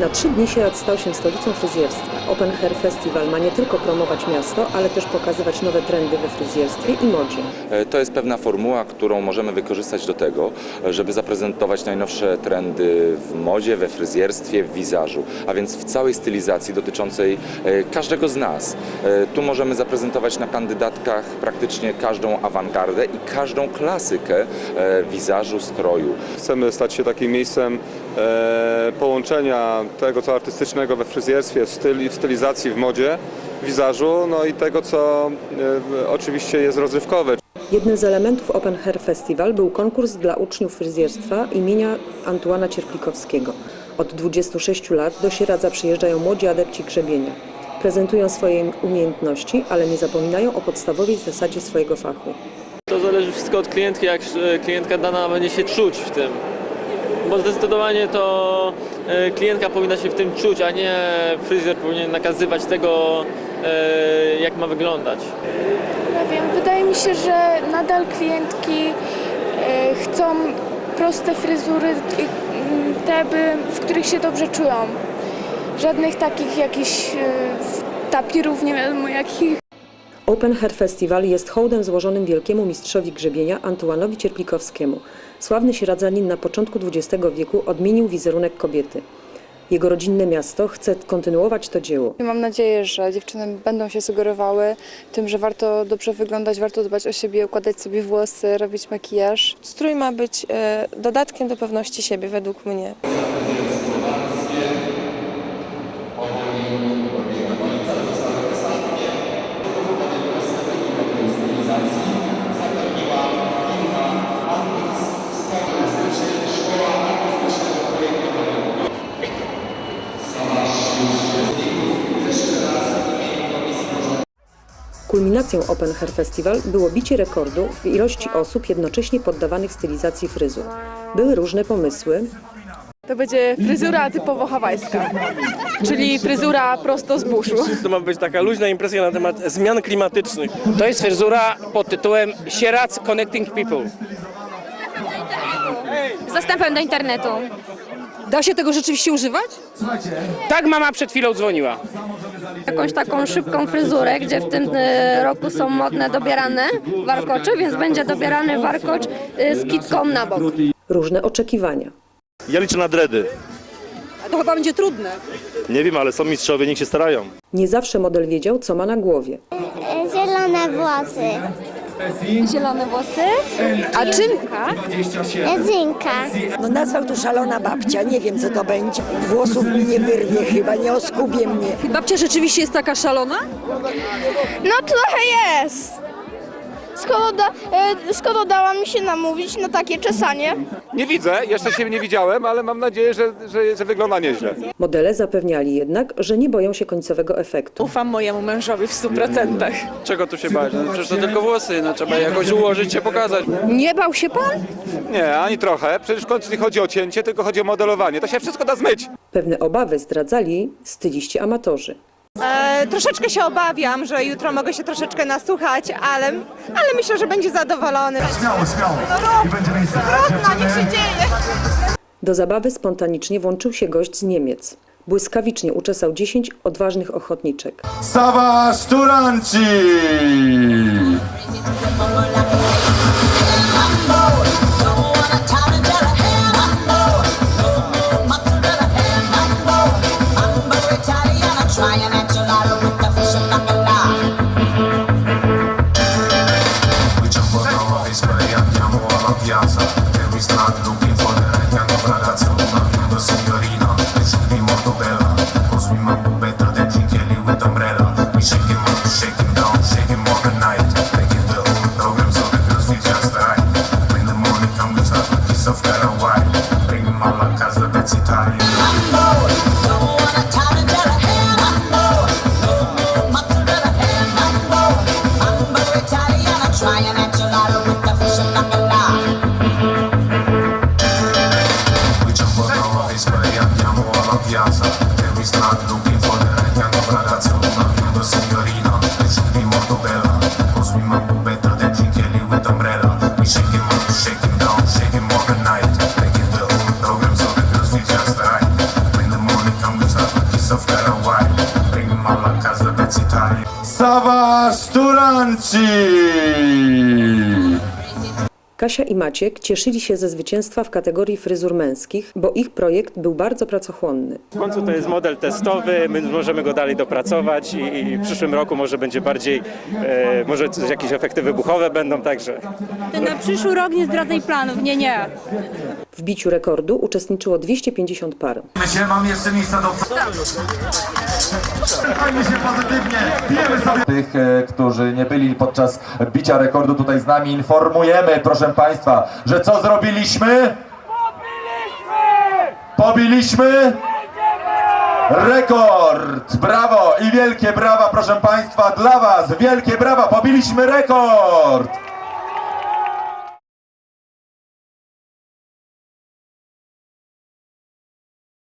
Na trzy dni Sieradz stał się stolicą fryzjerstwa. Open Hair Festival ma nie tylko promować miasto, ale też pokazywać nowe trendy we fryzjerstwie i modzie. E, To jest pewna formuła, którą możemy wykorzystać do tego, żeby zaprezentować najnowsze trendy w modzie, we fryzjerstwie, w wizażu, a więc w całej stylizacji dotyczącej e, każdego z nas. E, Tu możemy zaprezentować na kandydatkach praktycznie każdą awangardę i każdą klasykę wizażu, stroju. Chcemy stać się takim miejscem połączenia tego, co artystycznego we fryzjerstwie, w, styl, w stylizacji, w modzie, w wizażu, no i tego, co e, oczywiście jest rozrywkowe. Jednym z elementów Open Hair Festival był konkurs dla uczniów fryzjerstwa imienia Antuana Cierplikowskiego. Od 26 lat do Sieradza przyjeżdżają młodzi adepci grzebienia. Prezentują swoje umiejętności, ale nie zapominają o podstawowej zasadzie swojego fachu. To zależy wszystko od klientki, jak e, klientka dana będzie się czuć w tym. Bo zdecydowanie to e, klientka powinna się w tym czuć, a nie fryzjer powinien nakazywać tego, e, jak ma wyglądać. Ja wiem, wydaje mi się, że nadal klientki e, chcą proste fryzury, t- m, te, w których się dobrze czują. Żadnych takich jakichś tapirów, nie wiadomo jakich. Open Hair Festival jest hołdem złożonym wielkiemu mistrzowi grzebienia Antuanowi Cierplikowskiemu. Sławny sieradzanin na początku XX wieku odmienił wizerunek kobiety. Jego rodzinne miasto chce kontynuować to dzieło. Mam nadzieję, że dziewczyny będą się sugerowały tym, że warto dobrze wyglądać, warto dbać o siebie, układać sobie włosy, robić makijaż. Strój ma być e, dodatkiem do pewności siebie, według mnie. Kulminacją Open Hair Festival było bicie rekordu w ilości osób jednocześnie poddawanych stylizacji fryzur. Były różne pomysły, To będzie fryzura typowo hawajska, czyli fryzura prosto z buszu. To ma być taka luźna impresja na temat zmian klimatycznych. To jest fryzura pod tytułem Sieradz Connecting People. Z dostępem do internetu. Da się tego rzeczywiście używać? Tak mama przed chwilą dzwoniła. Jakąś taką szybką fryzurę, gdzie w tym e, roku są modne dobierane warkocze, więc będzie dobierany warkocz e, z kitką na bok. różne oczekiwania. Ja liczę na dredy. A to chyba będzie trudne. Nie wiem, ale są mistrzowie, niech się starają. Nie zawsze model wiedział, co ma na głowie. Zielone włosy. Zielone włosy. A czym? Rezynka. No nazwał to szalona babcia, nie wiem co to będzie. Włosów mi nie wyrwie chyba, nie oskubie mnie. Babcia rzeczywiście jest taka szalona? No trochę jest. Skoro, da, e, skoro dała mi się namówić na takie czesanie. Nie widzę, jeszcze się nie widziałem, ale mam nadzieję, że, że, że wygląda nieźle. Modele zapewniali jednak, że nie boją się końcowego efektu. Ufam mojemu mężowi w stu procentach. Czego tu się bać? No, przecież to tylko włosy, no, trzeba je jakoś ułożyć, się pokazać. Nie bał się pan? Nie, ani trochę. Przecież w końcu nie chodzi o cięcie, tylko chodzi o modelowanie. To się wszystko da zmyć. Pewne obawy zdradzali styliści amatorzy. E, troszeczkę się obawiam, że jutro mogę się troszeczkę nasłuchać, ale, ale myślę, że będzie zadowolony. Śmiało, śmiało. I będzie miejsce. Dziewczyny. Do zabawy spontanicznie włączył się gość z Niemiec. Błyskawicznie uczesał 10 odważnych ochotniczek. Sawa Szturanci! viața Trebuie stat looking for the right kind of ragazza. Una blondă signorina, te ciubi molto bella Cosmi mă bubeta de chincheli with umbrella. We shake him up, shake him down, shake him all the night Making the whole program so the girls feel just right. When the morning comes, we start with kiss of Carol White Bring him all acasă, that's Italian Mambo! Bakkazda Petit Savaş Turanci. Kasia i Maciek cieszyli się ze zwycięstwa w kategorii fryzur męskich, bo ich projekt był bardzo pracochłonny. W końcu to jest model testowy, my możemy go dalej dopracować i, i w przyszłym roku może będzie bardziej, e, może coś- jakieś efekty wybuchowe będą, także Ty na przyszły rok nie zdradzaj planów, nie, nie. W biciu rekordu uczestniczyło 250 par. Się, mam jeszcze miejsca do... Trzymajmy się pozytywnie, bijemy sobie... Tych, e, którzy nie byli podczas bicia rekordu tutaj z nami, informujemy, proszę Państwa, że co zrobiliśmy? Pobiliśmy! Rekord! Brawo i wielkie brawa, proszę Państwa, dla Was! Wielkie brawa, pobiliśmy rekord!